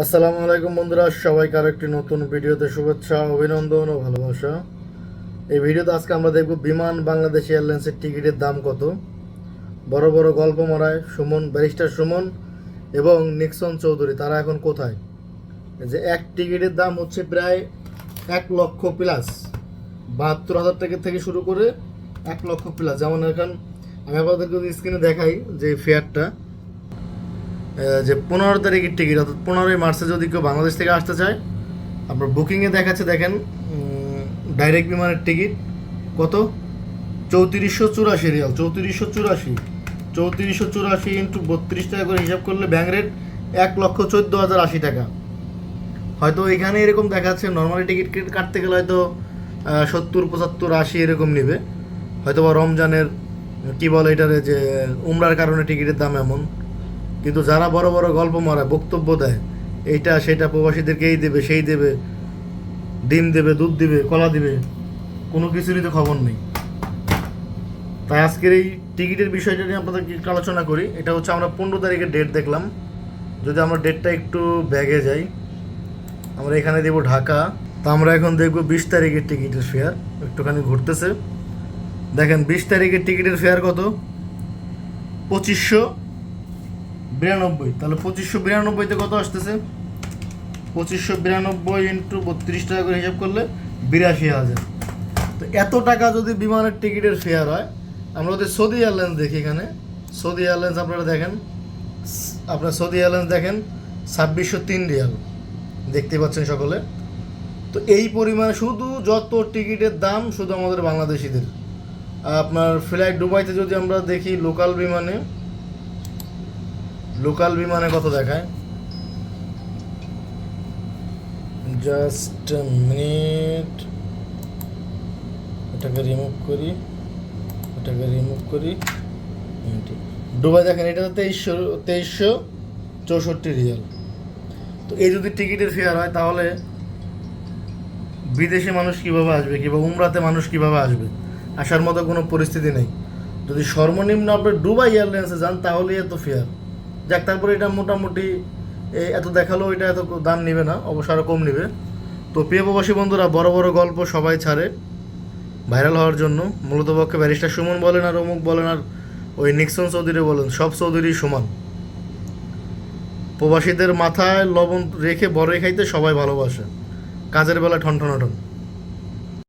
আসসালামু আলাইকুম বন্ধুরা, সবাইকে আর একটি নতুন ভিডিওতে শুভেচ্ছা, অভিনন্দন ও ভালোবাসা। এই ভিডিওতে আজকে আমরা দেখব বিমান বাংলাদেশ এয়ারলাইন্সের টিকিটের দাম কত। বড় বড় গল্প মারায়, সুমন, ব্যারিস্টার সুমন এবং নিক্সন চৌধুরী, তারা এখন কোথায়? যে এক টিকিটের দাম হচ্ছে প্রায় এক লক্ষ প্লাস বাহাত্তর হাজার টাকা থেকে শুরু করে এক লক্ষ প্লাস যেমন এখন আমি আপনাদেরকে স্ক্রিনে দেখাই যে ফেয়ারটা যে পনেরো তারিখের টিকিট অর্থাৎ পনেরোই মার্চে যদি কেউ বাংলাদেশ থেকে আসতে চায়, আপনার বুকিংয়ে দেখাচ্ছে, দেখেন ডাইরেক্ট বিমানের টিকিট কত? চৌত্রিশশো চুরাশি রিয়াল, চৌত্রিশশো চুরাশি চৌত্রিশশো চুরাশি ইন্টু বত্রিশ টাকা করে হিসাব করলে ব্যাঙ্ক রেট এক লক্ষ চোদ্দ হাজার আশি টাকা। হয়তো এখানে এরকম দেখাচ্ছে নর্মালি টিকিট কাটতে গেলে হয়তো সত্তর, পঁচাত্তর, আশি এরকম নেবে। হয়তো বা রমজানের, কী বলে এটারে যে, উমরার কারণে টিকিটের দাম এমন। কিন্তু যারা বড় বড় গল্প মারায় বক্তব্য দেয়, এইটা সেটা প্রবাসীদেরকে এই দেবে, সেই দেবে, ডিম দেবে, দুধ দিবে, কলা দিবে, কোনো কিছুরই তো খবর নেই। তাই আজকের এই টিকিটের বিষয়টা নিয়ে আপনাদের একটু আলোচনা করি। এটা হচ্ছে আমরা পনেরো তারিখের ডেট দেখলাম। যদি আমরা ডেটটা একটু ব্যাগে যাই, আমরা এখানে দেবো ঢাকা। তা আমরা এখন দেখব বিশ তারিখের টিকিটের ফেয়ার একটুখানি ঘুরতেছে। দেখেন বিশ তারিখের টিকিটের ফেয়ার কত? পঁচিশশো। বিরানব্বই, তাহলে পঁচিশশো বিরানব্বইতে কত আসতেছে? পঁচিশশো বিরানব্বই ইন্টু বত্রিশ টাকা করে হিসাব করলে বিরাশি হাজার। তো এত টাকা যদি বিমানের টিকিটের ফেয়ার হয়, আমরা ওদের সৌদি এয়ারলাইন্স দেখি এখানে, সৌদি এয়ারলাইন্স আপনারা দেখেন, আপনার সৌদি এয়ারলাইন্স দেখেন, ছাব্বিশশো তিন রিয়াল, দেখতে পাচ্ছেন সকলে। তো এই পরিমাণে শুধু যত টিকিটের দাম, শুধু আমাদের বাংলাদেশিদের। আপনার ফ্লাইট দুবাইতে যদি আমরা দেখি লোকাল বিমানে লোকাল বিমানে কত দেখায়? Just minute. এটাকে রিমুভ করি। এটাকে রিমুভ করি। ডুবাই দেখেন, এটা তো তেইশশো তেইশশো চৌষট্টি রিয়াল। তো এই যদি টিকিটের ফেয়ার হয়, তাহলে বিদেশে মানুষ কীভাবে আসবে, কিংবা উমরাতে মানুষ কীভাবে আসবে? আসার মতো কোনো পরিস্থিতি নেই। যদি সর্বনিম্ন আপনি ডুবাই এয়ারলাইন্সে যান তাহলে এত ফেয়ার যাক, তারপরে এটা মোটামুটি এত দেখাল, এটা এত দাম নেবে না, অবশ্য আরও কম নেবে। তো প্রিয় প্রবাসী বন্ধুরা, বড় বড় গল্প সবাই ছাড়ে ভাইরাল হওয়ার জন্য। মূলত পক্ষে ব্যারিস্টার সুমন বলেন আর অমুক বলেন আর ওই নিক্সন চৌধুরী বলেন, সব চৌধুরী সমান। প্রবাসীদের মাথায় লবণ রেখে বড়ই খাইতে সবাই ভালোবাসে। কাজের বেলা ঠন ঠন